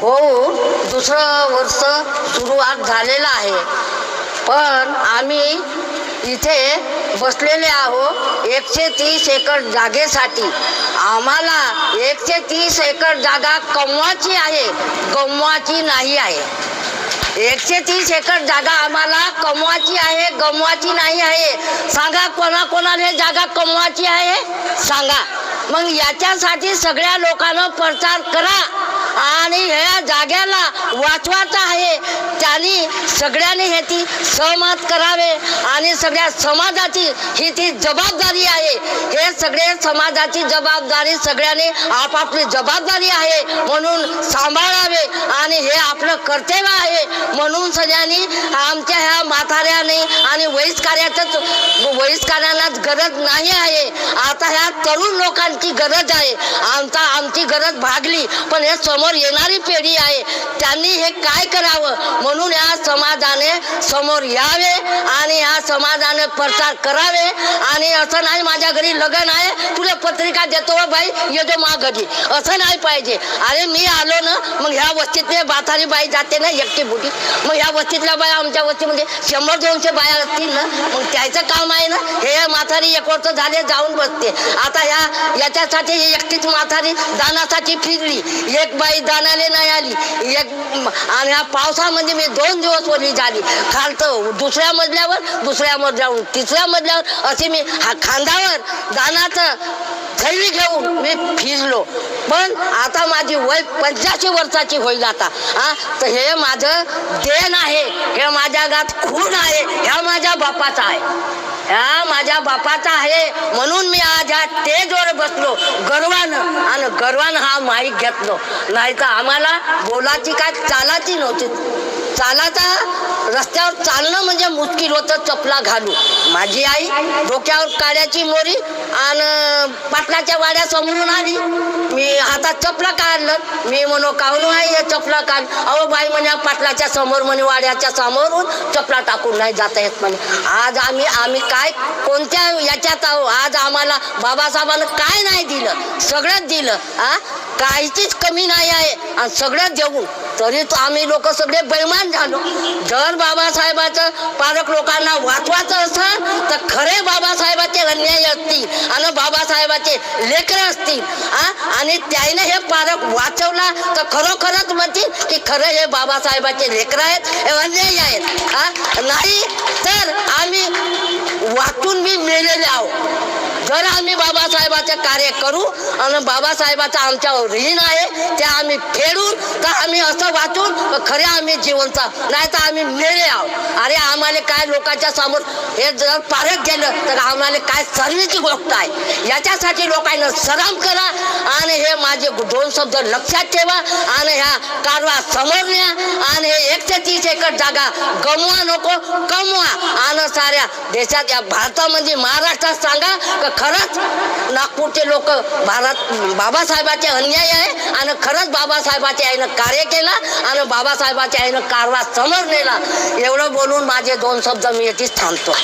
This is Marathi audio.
होऊन दुसरं वर्ष सुरुवात झालेलं आहे. पण आम्ही इथे बसलेले आहो एकशे तीस एकर जागेसाठी. आम्हाला एकशे तीस एकर जागा कमवाची आहे गमवाची नाही आहे. एकशे तीस एकर जागा आम्हाला कमवाची आहे गमवाची नाही आहे. सांगा कोणाकोणाने हे जागा कमवाची आहे? सांगा. मग याच्यासाठी सगळ्या लोकांना प्रचार करा आणि हे जाग्याला वाचवायचा आहे. त्यांनी सगळ्यांनी ह्याची सहमत करावे आणि सगळ्या समाजाची ही ती जबाबदारी आहे. हे सगळे समाजाची जबाबदारी सगळ्यांनी आपापली जबाबदारी आहे म्हणून सांभाळावे आणि हे आपलं कर्तव्य आहे. म्हणून सगळ्यांनी आमच्या ह्या म्हाताऱ्याने आणि वयस्कार्याचंच वयस्कारांनाच गरज नाही आहे. आता ह्या तरुण लोकांची गरज आहे. आमचा आमची गरज भागली पण हे समोर येणारी पिढी आहे. त्यांनी हे काय करावं? म्हणून या समाजाने समोर यावे आणि या समाजाने प्रचार करावे आणि असं नाही माझ्या घरी लग्न आहे तुला पत्रिका देतो हो बाई येतो मा घरी. असं नाही पाहिजे. अरे मी आलो ना मग ह्या वस्तीतले बाथारी बाई जाते ना एकटी बुटी मग ह्या वस्तीतल्या बाया आमच्या वस्तीमध्ये शंभर दोनशे बाया असतील ना मग त्याचं काम आहे ना हे म्हातारी एक वर्ष झाले जाऊन बसते. आता ह्या याच्यासाठी एकटीच म्हातारी दानासाठी फिरली. एक बाई दानाले नाही आली. एक आणि ह्या पावसामध्ये मी दोन दिवस वरली झाली. खालतं दुसऱ्या मजल्यावर दुसऱ्या मजल्यावर तिसऱ्या मजल्यावर असे मी हा खांद्यावर दानाचं थैली घेऊन मी फिरलो. पण आता माझी वय पंच्याऐंशी वर्षाची होईल आता. हा तर हे माझं देण आहे हे माझ्या गात खून आहे ह्या माझ्या बापाचा आहे. ह्या माझ्या बापाचा आहे म्हणून मी आज ह्या तेजवर बसलो. गर्वानं. आणि गर्वानं हा माईक घेतलो. नाही तर आम्हाला बोलाची काय चालाची नव्हती. चालाचा रस्त्यावर चालणं म्हणजे मुश्किल होतं चपला घालू माझी आई डोक्यावर काड्याची मोरी आणि पाटलाच्या वाड्या समोरून आली. मी हातात चपला काढलं मी म्हणू काहून आहे हे चपला काढ अहो बाई म्हणे पाटलाच्या समोर म्हणे वाड्याच्या समोरून चपला टाकून नाही जाता येत म्हणे. आज आम्ही आम्ही काय कोणत्या याच्यात आहो आज आम्हाला बाबासाहेबांना काय नाही दिलं? सगळंच दिलं आ? काहीचीच कमी नाही आहे. आणि सगळंच देऊन तरी तो आम्ही लोक सगळे बैमान झालो. जर बाबासाहेबाचं पालक लोकांना वाचवायचं असं तर खरे बाबासाहेबाचे अन्याय असतील. बाबासाहेबाचे लेकरं असतील आणि त्याने हे पारक वाचवला तर खरोखरच म्हणतील की खरं हे बाबासाहेबाचे लेकरं आहेत हे अन्यायी आहेत हा? नाही तर आम्ही वाचून मी मेलेले आहोत. जर आम्ही बाबासाहेबाचं कार्य करू आणि बाबासाहेबाचा आमच्यावर ऋण आहे ते आम्ही फेडून तर आम्ही असं वाचून खरे आम्ही जीवनचा नाही तर आम्ही मेले आहोत. अरे आम्हाला काय लोकांच्या समोर हे जर पारख गेलं तर आम्हाला काय सर्वीची गोष्ट आहे? याच्यासाठी लोकांना सराम करा आणि हे माझे दोन शब्द लक्षात ठेवा आणि ह्या कारवा समोर न्या आणि हे एकशे तीस एकर जागा गमवा नको कमवा. आणि साऱ्या देशात या भारतामध्ये महाराष्ट्रात सांगा खरंच नागपूरचे लोक भारत बाबासाहेबाचे अन्याय आहे आणि खरंच बाबासाहेबाच्या आईनं कार्य केलं आणि बाबासाहेबाच्या आईनं कारवा समोर नेला. एवढं बोलून माझे दोन शब्द मी येथेच थांबतो.